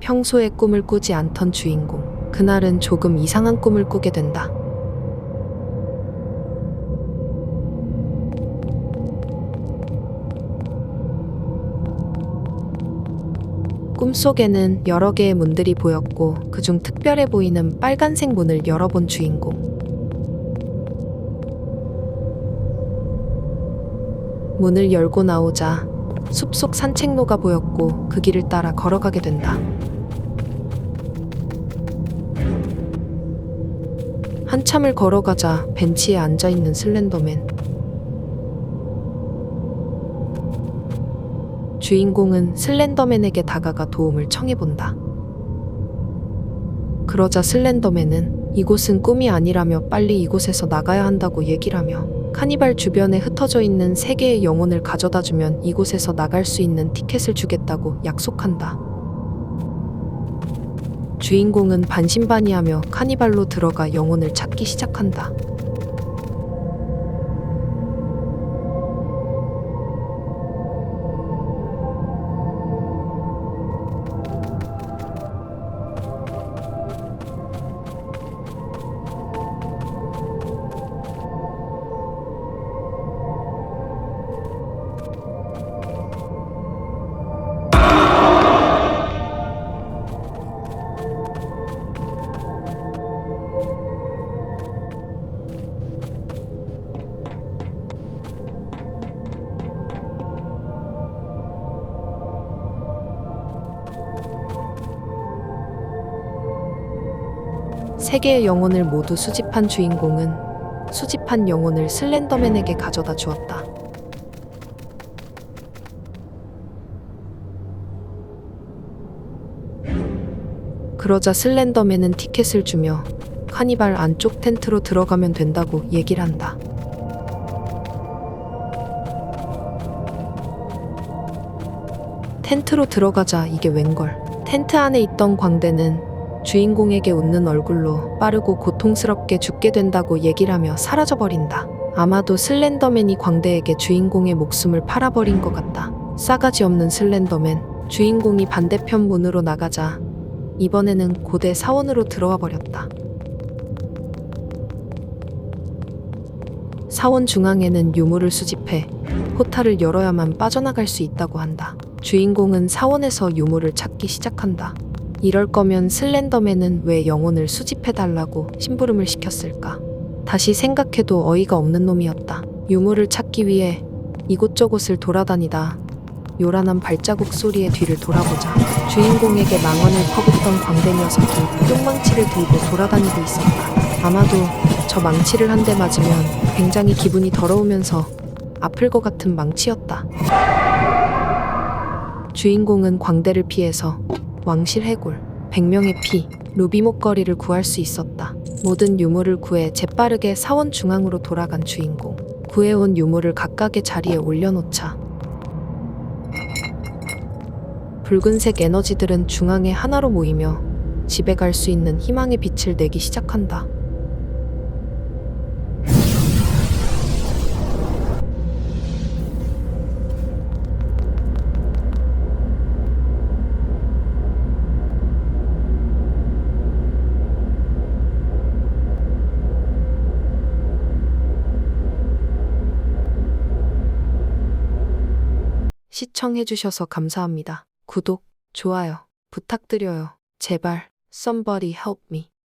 평소에 꿈을 꾸지 않던 주인공. 그날은 조금 이상한 꿈을 꾸게 된다. 꿈속에는 여러 개의 문들이 보였고 그중 특별해 보이는 빨간색 문을 열어본 주인공. 문을 열고 나오자 숲속 산책로가 보였고 그 길을 따라 걸어가게 된다. 한참을 걸어가자 벤치에 앉아 있는 슬렌더맨. 주인공은 슬렌더맨에게 다가가 도움을 청해본다. 그러자 슬렌더맨은 이곳은 꿈이 아니라며 빨리 이곳에서 나가야 한다고 얘기를 하며 카니발 주변에 흩어져 있는 세 개의 영혼을 가져다 주면 이곳에서 나갈 수 있는 티켓을 주겠다고 약속한다. 주인공은 반신반의하며 카니발로 들어가 영혼을 찾기 시작한다. 세 개의 영혼을 모두 수집한 주인공은 수집한 영혼을 슬렌더맨에게 가져다 주었다. 그러자 슬렌더맨은 티켓을 주며 카니발 안쪽 텐트로 들어가면 된다고 얘기를 한다. 텐트로 들어가자 이게 웬걸. 텐트 안에 있던 광대는 주인공에게 웃는 얼굴로 빠르고 고통스럽게 죽게 된다고 얘기를 하며 사라져버린다. 아마도 슬렌더맨이 광대에게 주인공의 목숨을 팔아버린 것 같다. 싸가지 없는 슬렌더맨. 주인공이 반대편 문으로 나가자 이번에는 고대 사원으로 들어와 버렸다. 사원 중앙에는 유물을 수집해 포탈을 열어야만 빠져나갈 수 있다고 한다. 주인공은 사원에서 유물을 찾기 시작한다. 이럴 거면 슬렌더맨은 왜 영혼을 수집해달라고 심부름을 시켰을까? 다시 생각해도 어이가 없는 놈이었다. 유물을 찾기 위해 이곳저곳을 돌아다니다 요란한 발자국 소리에 뒤를 돌아보자 주인공에게 망언을 퍼붓던 광대 녀석이 뿅망치를 들고 돌아다니고 있었다. 아마도 저 망치를 한 대 맞으면 굉장히 기분이 더러우면서 아플 것 같은 망치였다. 주인공은 광대를 피해서 왕실 해골, 100명의 피, 루비 목걸이를 구할 수 있었다. 모든 유물을 구해 재빠르게 사원 중앙으로 돌아간 주인공. 구해온 유물을 각각의 자리에 올려놓자. 붉은색 에너지들은 중앙에 하나로 모이며 집에 갈 수 있는 희망의 빛을 내기 시작한다. 시청해주셔서 감사합니다. 구독, 좋아요 부탁드려요. 제발, somebody help me.